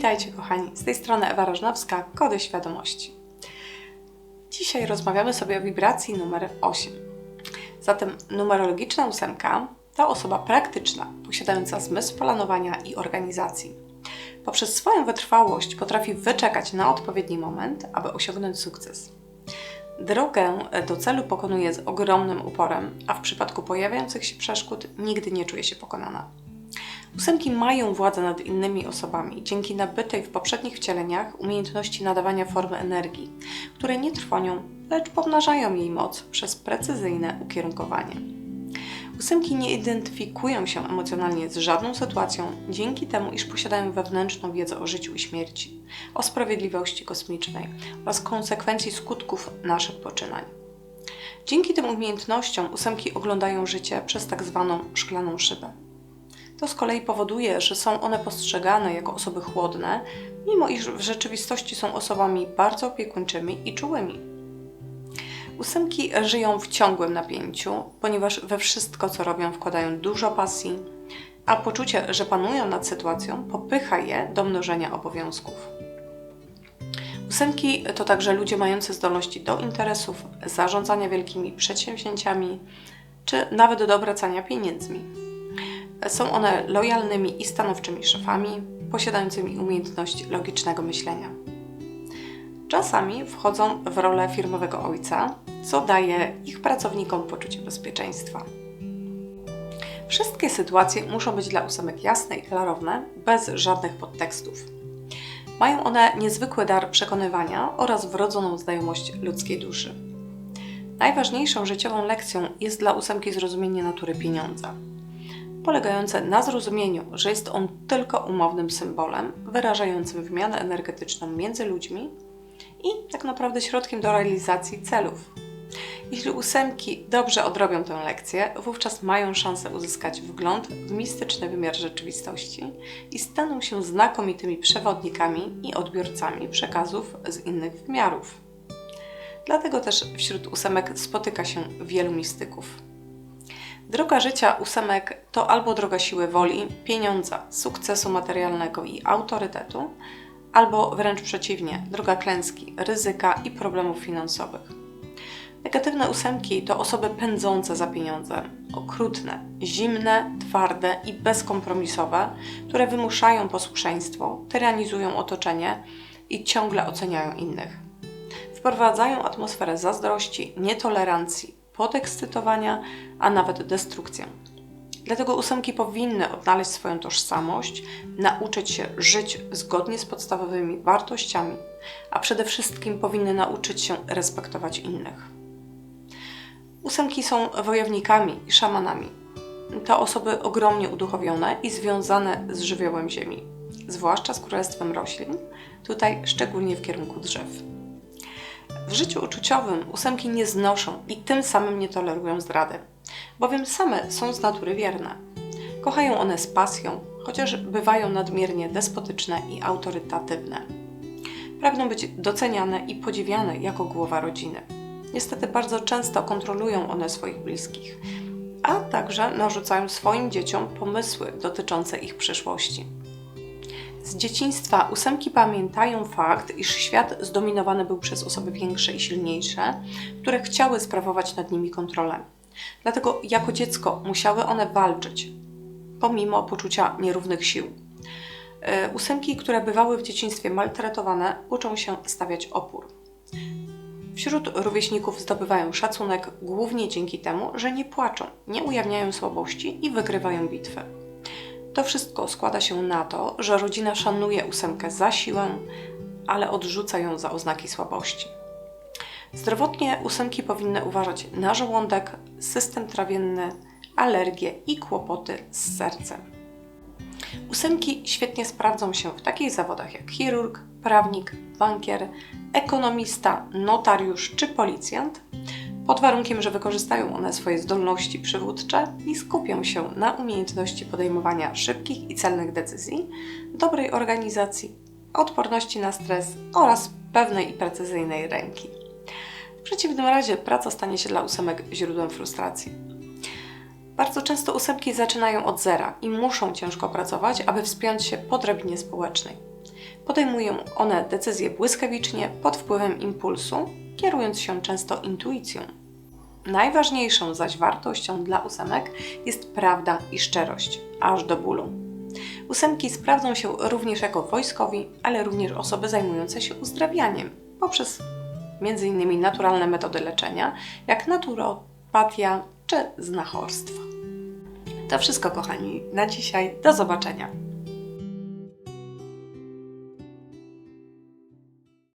Witajcie kochani, z tej strony Ewa Rożnowska, Kody Świadomości. Dzisiaj rozmawiamy sobie o wibracji numer 8. Zatem numerologiczna ósemka to osoba praktyczna, posiadająca zmysł planowania i organizacji. Poprzez swoją wytrwałość potrafi wyczekać na odpowiedni moment, aby osiągnąć sukces. Drogę do celu pokonuje z ogromnym uporem, a w przypadku pojawiających się przeszkód nigdy nie czuje się pokonana. Ósemki mają władzę nad innymi osobami dzięki nabytej w poprzednich wcieleniach umiejętności nadawania formy energii, które nie trwonią, lecz pomnażają jej moc przez precyzyjne ukierunkowanie. Ósemki nie identyfikują się emocjonalnie z żadną sytuacją, dzięki temu, iż posiadają wewnętrzną wiedzę o życiu i śmierci, o sprawiedliwości kosmicznej oraz konsekwencji skutków naszych poczynań. Dzięki tym umiejętnościom ósemki oglądają życie przez tak zwaną szklaną szybę. To z kolei powoduje, że są one postrzegane jako osoby chłodne, mimo iż w rzeczywistości są osobami bardzo opiekuńczymi i czułymi. Ósemki żyją w ciągłym napięciu, ponieważ we wszystko, co robią, wkładają dużo pasji, a poczucie, że panują nad sytuacją, popycha je do mnożenia obowiązków. Ósemki to także ludzie mający zdolności do interesów, zarządzania wielkimi przedsięwzięciami, czy nawet do obracania pieniędzmi. Są one lojalnymi i stanowczymi szefami, posiadającymi umiejętność logicznego myślenia. Czasami wchodzą w rolę firmowego ojca, co daje ich pracownikom poczucie bezpieczeństwa. Wszystkie sytuacje muszą być dla ósemek jasne i klarowne, bez żadnych podtekstów. Mają one niezwykły dar przekonywania oraz wrodzoną znajomość ludzkiej duszy. Najważniejszą życiową lekcją jest dla ósemki zrozumienie natury pieniądza polegające na zrozumieniu, że jest on tylko umownym symbolem wyrażającym wymianę energetyczną między ludźmi i tak naprawdę środkiem do realizacji celów. Jeśli ósemki dobrze odrobią tę lekcję, wówczas mają szansę uzyskać wgląd w mistyczny wymiar rzeczywistości i staną się znakomitymi przewodnikami i odbiorcami przekazów z innych wymiarów. Dlatego też wśród ósemek spotyka się wielu mistyków. Droga życia ósemek to albo droga siły woli, pieniądza, sukcesu materialnego i autorytetu, albo wręcz przeciwnie, droga klęski, ryzyka i problemów finansowych. Negatywne ósemki to osoby pędzące za pieniądzem, okrutne, zimne, twarde i bezkompromisowe, które wymuszają posłuszeństwo, tyranizują otoczenie i ciągle oceniają innych. Wprowadzają atmosferę zazdrości, nietolerancji, podekscytowania, a nawet destrukcję. Dlatego ósemki powinny odnaleźć swoją tożsamość, nauczyć się żyć zgodnie z podstawowymi wartościami, a przede wszystkim powinny nauczyć się respektować innych. Ósemki są wojownikami i szamanami. To osoby ogromnie uduchowione i związane z żywiołem ziemi, zwłaszcza z królestwem roślin, tutaj szczególnie w kierunku drzew. W życiu uczuciowym ósemki nie znoszą i tym samym nie tolerują zdrady, bowiem same są z natury wierne. Kochają one z pasją, chociaż bywają nadmiernie despotyczne i autorytatywne. Pragną być doceniane i podziwiane jako głowa rodziny. Niestety bardzo często kontrolują one swoich bliskich, a także narzucają swoim dzieciom pomysły dotyczące ich przyszłości. Z dzieciństwa ósemki pamiętają fakt, iż świat zdominowany był przez osoby większe i silniejsze, które chciały sprawować nad nimi kontrolę. Dlatego jako dziecko musiały one walczyć, pomimo poczucia nierównych sił. E, ósemki, które bywały w dzieciństwie maltretowane, uczą się stawiać opór. Wśród rówieśników zdobywają szacunek głównie dzięki temu, że nie płaczą, nie ujawniają słabości i wygrywają bitwy. To wszystko składa się na to, że rodzina szanuje ósemkę za siłę, ale odrzuca ją za oznaki słabości. Zdrowotnie ósemki powinny uważać na żołądek, system trawienny, alergie i kłopoty z sercem. Ósemki świetnie sprawdzą się w takich zawodach jak chirurg, prawnik, bankier, ekonomista, notariusz czy policjant, pod warunkiem, że wykorzystają one swoje zdolności przywódcze i skupią się na umiejętności podejmowania szybkich i celnych decyzji, dobrej organizacji, odporności na stres oraz pewnej i precyzyjnej ręki. W przeciwnym razie praca stanie się dla ósemek źródłem frustracji. Bardzo często ósemki zaczynają od zera i muszą ciężko pracować, aby wspiąć się po drabinie społecznej. Podejmują one decyzje błyskawicznie pod wpływem impulsu, kierując się często intuicją. Najważniejszą zaś wartością dla ósemek jest prawda i szczerość, aż do bólu. Ósemki sprawdzą się również jako wojskowi, ale również osoby zajmujące się uzdrawianiem poprzez m.in. naturalne metody leczenia, jak naturopatia czy znachorstwo. To wszystko, kochani, na dzisiaj. Do zobaczenia.